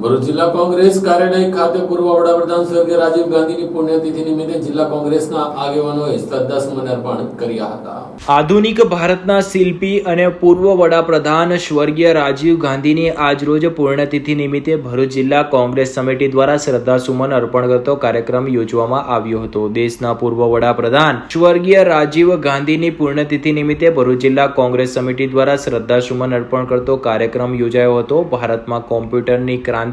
ભરૂચ જિલ્લા કોંગ્રેસ કાર્યાલય ખાતે પૂર્વ વડાપ્રધાન સ્વર્ગીય રાજીવ ગાંધીની પુણ્યતિથિ નિમિત્તે જિલ્લા કોંગ્રેસના આગેવાનોએ શ્રદ્ધાસુમન અર્પણ કર્યા હતા. આધુનિક ભારતના શિલ્પી અને પૂર્વ વડાપ્રધાન સ્વર્ગીય રાજીવ ગાંધીની આજરોજ પૂર્ણતિથિ નિમિત્તે ભરૂચ જિલ્લા કોંગ્રેસ સમિતિ દ્વારા શ્રદ્ધાસુમન અર્પણ કરતો કાર્યક્રમ યોજવામાં આવ્યો હતો. દેશના પૂર્વ વડાપ્રધાન સ્વર્ગીય રાજીવ ગાંધીની પૂર્ણતિથિ નિમિત્તે ભરૂચ જિલ્લા કોંગ્રેસ સમિતિ દ્વારા શ્રદ્ધાસુમન અર્પણ કરતો કાર્યક્રમ યોજાયો હતો. ભારતમાં કોમ્પ્યુટરની ક્રાંતિ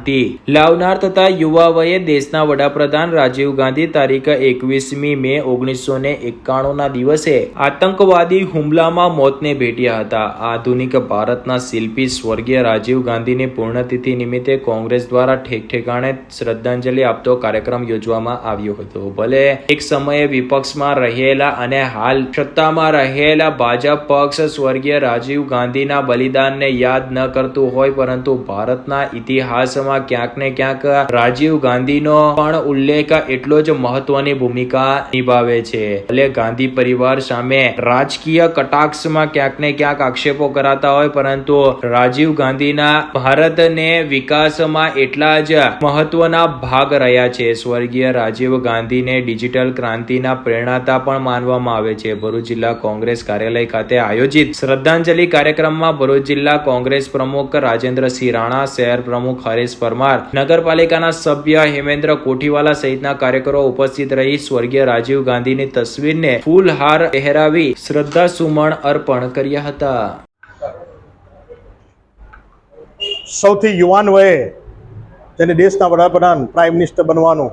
લાવનાર તથા યુવા વયે દેશના વડાપ્રધાન રાજીવ ગાંધી તારીખ એકવીસમી મે ઓગણીસો ને એકાણુંના દિવસે આતંકવાદી હુમલામાં મોતને ભેટ્યા હતા. આધુનિક ભારતના શિલ્પી સ્વર્ગીય રાજીવ ગાંધીની પૂર્ણતિથિ નિમિત્તે કોંગ્રેસ દ્વારા ઠેક ઠેકાણે શ્રદ્ધાંજલિ આપતો કાર્યક્રમ યોજવામાં આવ્યો હતો. ભલે એક સમયે વિપક્ષમાં રહેલા અને હાલ સત્તામાં રહેલા ભાજપ પક્ષ સ્વર્ગીય રાજીવ ગાંધીના બલિદાનને યાદ ન કરતું હોય, પરંતુ ભારતના ઇતિહાસમાં ક્યાંક ને ક્યાંક રાજીવ ગાંધીનો પણ ઉલ્લેખ એટલો જ મહત્વની ભૂમિકા નિભાવે છે. એટલે ગાંધી પરિવાર સામે રાજકીય કટાક્ષમાં ક્યાંક ને ક્યાંક આક્ષેપો કરાતા હોય, પરંતુ રાજીવ ગાંધીના ભારતને વિકાસમાં એટલા જ મહત્વના ભાગ રહ્યા છે. સ્વર્ગીય રાજીવ ગાંધીને ડિજિટલ ક્રાંતિના પ્રેરણાતા પણ માનવામાં આવે છે. ભરૂચ જિલ્લા કોંગ્રેસ કાર્યાલય ખાતે આયોજિત શ્રદ્ધાંજલિ કાર્યક્રમમાં ભરૂચ જિલ્લા કોંગ્રેસ પ્રમુખ રાજેન્દ્રસિંહ રાણા, શહેર પ્રમુખ હરેશ પરમાર. નગરપાલિકાના સભ્ય હેમેન્દ્ર કોઠીવાલા સહિતના કાર્યકરો ઉપસ્થિત રહી સ્વર્ગીય રાજીવ ગાંધીની તસવીરને ફૂલહાર પહેરાવી શ્રદ્ધા સુમણ અર્પણ કર્યા હતા. સૌથી યુવાન વયે તેને દેશના વડાપ્રધાન પ્રાઇમ મિનિસ્ટર બનવાનું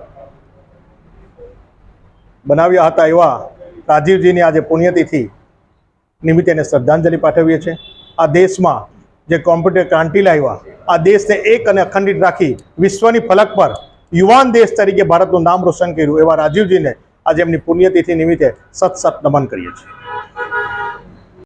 બનાવ્યા હતા એવા રાજીવજીની આજે પુણ્યતિથિ નિમિત્તે એને શ્રદ્ધાંજલિ પાઠવીએ છીએ. આ દેશમાં જે કોમ્પ્યુટર ક્રાંતિ લાવ્યા આ દેશને એક અને અખંડિત રાખી વિશ્વની ફલક પર યુવાન દેશ તરીકે ભારતનું નામ રોશન કર્યું એવા રાજીવજીને આજે એમની પુણ્યતિથિ નિમિત્તે સત સત નમન કરીએ છીએ.